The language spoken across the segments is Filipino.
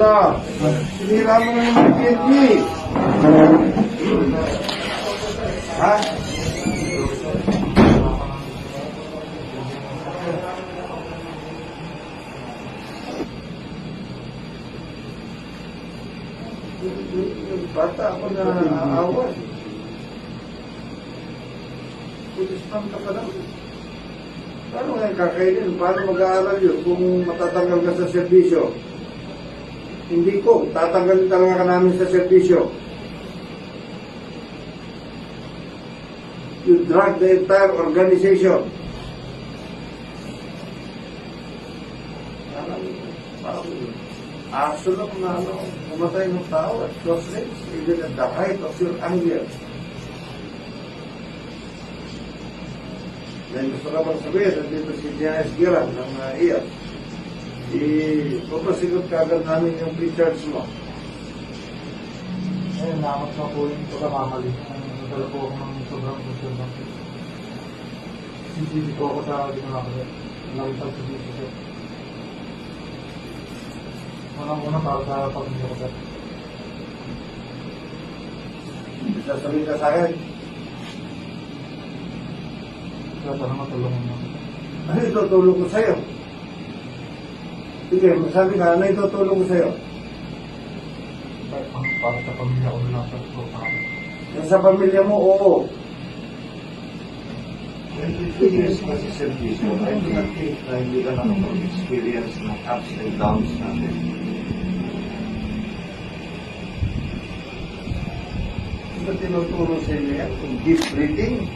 Ano? Sinira mo na yung PNP. Ha? Yung- Yung bata ako na aawa. Pulis pang ka pa lang. Paano ngayon kakainin? Paano mag-aaral yun kung matatanggal ka sa serbisyo? Hindi ko. Tatanggalin talaga ka namin sa serbisyo. You drag the entire organization. Parang, parang na ano, pumatay ng tao at close range, even at the height of your anger. Then gusto ka bang sabihin, nandito si Diaz Giran ng uh, IAS. I-papasigot ka agad namin yung pre-charge mo. Ayun, nakat na po yung pagkakamali. Nadala po ako ng sobrang sobrang. CCTV po ako sa ginawa ko. Nakita sa CCTV ko. Unang-una para sa pamilya ko. Sasabihin ka sa akin, sana matulungan mo. ano itutulong ko sa'yo? Sige, sabi ka, ano itutulong ko sa'yo? Para sa pamilya ko na lang Yung sa pamilya mo, oo. 22 years na sa servisyo, I do not think na hindi ka nakapag-experience ng ups and downs natin. Ito tinuturo sa inyo yan, yung deep breathing.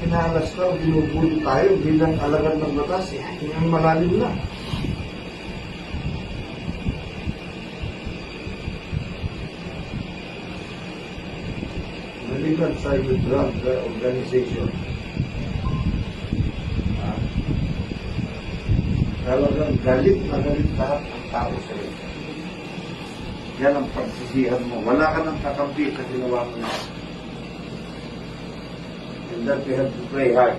Pag pinahalas ka, binubuli tayo bilang alagad ng batas, eh, yung malalim na. Maliban sa yung drug organization. Ah. Talagang galit na galit lahat ng tao sa iyo. Yan ang pagsisihan mo. Wala ka ng kakampi sa ginawa mo na. And that we have to pray hard.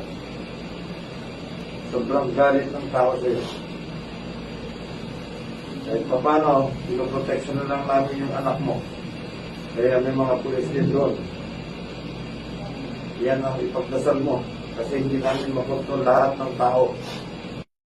Sobrang galit ng tao sa iyo. Kahit pa paano, pinoprotection na lang namin yung anak mo. Kaya may mga pulis din doon. Yan ang ipagdasal mo. Kasi hindi namin makontrol lahat ng tao.